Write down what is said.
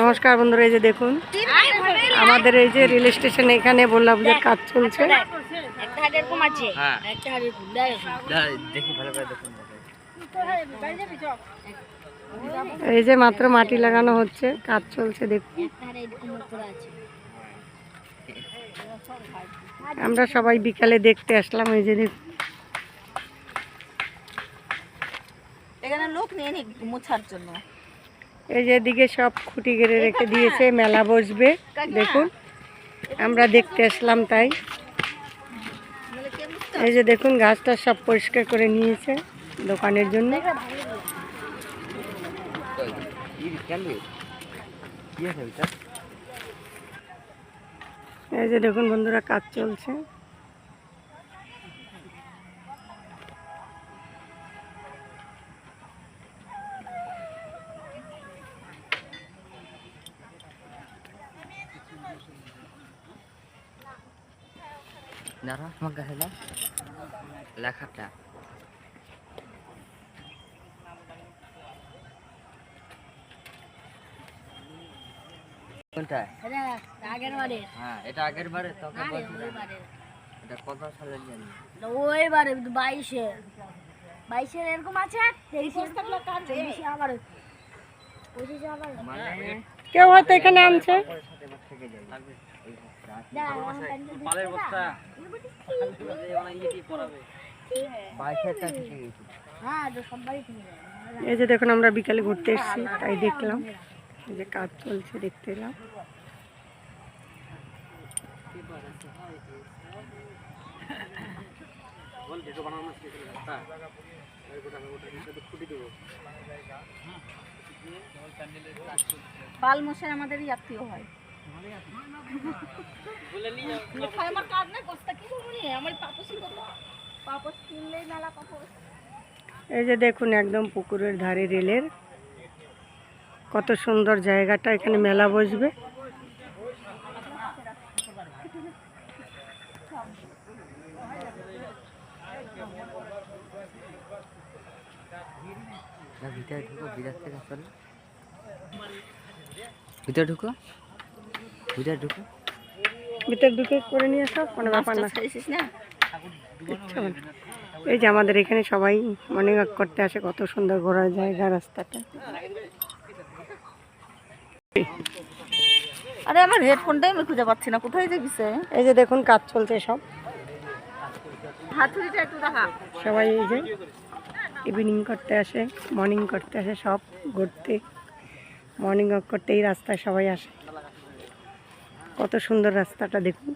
নমস্কার বন্ধুরা এই যে দেখুন আমাদের এই যে রেল স্টেশন এখানে বললা পুজোর কাজ চলছে। হ্যাঁ। এই যে মাত্র মাটি লাগানো হচ্ছে কাজ চলছে দেখুন। আমরা সবাই বিকালে দেখতে আসলাম এই যে দেখুন। লোক নিয়ে নি মোছার জন্য। এই যে এদিকে সব খুঁটি গেড়ে রেখে দিয়েছে মেলা বসবে দেখুন আমরা দেখতে আসলাম তাই। এই যে দেখুন গাছটা সব পরিষ্কার করে নিয়েছে দোকানের জন্য? এই যে দেখুন বন্ধুরা কাজ চলছে। দাঁড়া আমার কাছে লেখাটা। কোনটা? আগের বারে হ্যাঁ এটা আগের বারে তোকে এটা কত সালের জানি? ওইবারে বাইশে। বাইশে এরকম আছে তেইশে। আবার পঁচিশে আবার। মানে কেউ হয়তো এখানে আনছে। এই যে দেখুন, আমরা বিকালে ঘুরতে এসেছি, তাই দেখলাম। যে কাজ চলছে, দেখতে এলাম। পাল মশাই আমাদেরই আত্মীয় হয় আমার কাজ নাই কষ্ট কি আমার পাপসি পাপস কিনলেই মেলা পাপস। এই যে দেখুন একদম পুকুরের ধারে রেলের কত সুন্দর জায়গাটা এখানে মেলা বসবে। না ভিতরে ঢুকো বিরাট থেকে চল। ভিতরে ঢুকো। ভিতরে ঢুকো। ভিতর ঢুকে করে নিয়ে সব কোনো ব্যাপার না। এই যে আমাদের এখানে সবাই মর্নিং ওয়াক করতে আসে কত সুন্দর ঘোরার জায়গা রাস্তাটা। আরে আমার হেডফোনটাই আমি খুঁজে পাচ্ছি না কোথায় যে গেছে? এই যে দেখুন কাজ চলছে সব। হাতুড়িটা একটু দেখা। সবাই এই যে ইভিনিং করতে আসে মর্নিং করতে আসে, সব ঘুরতে। মর্নিং ওয়াক করতে এই রাস্তায় সবাই আসে। কত সুন্দর রাস্তাটা দেখুন।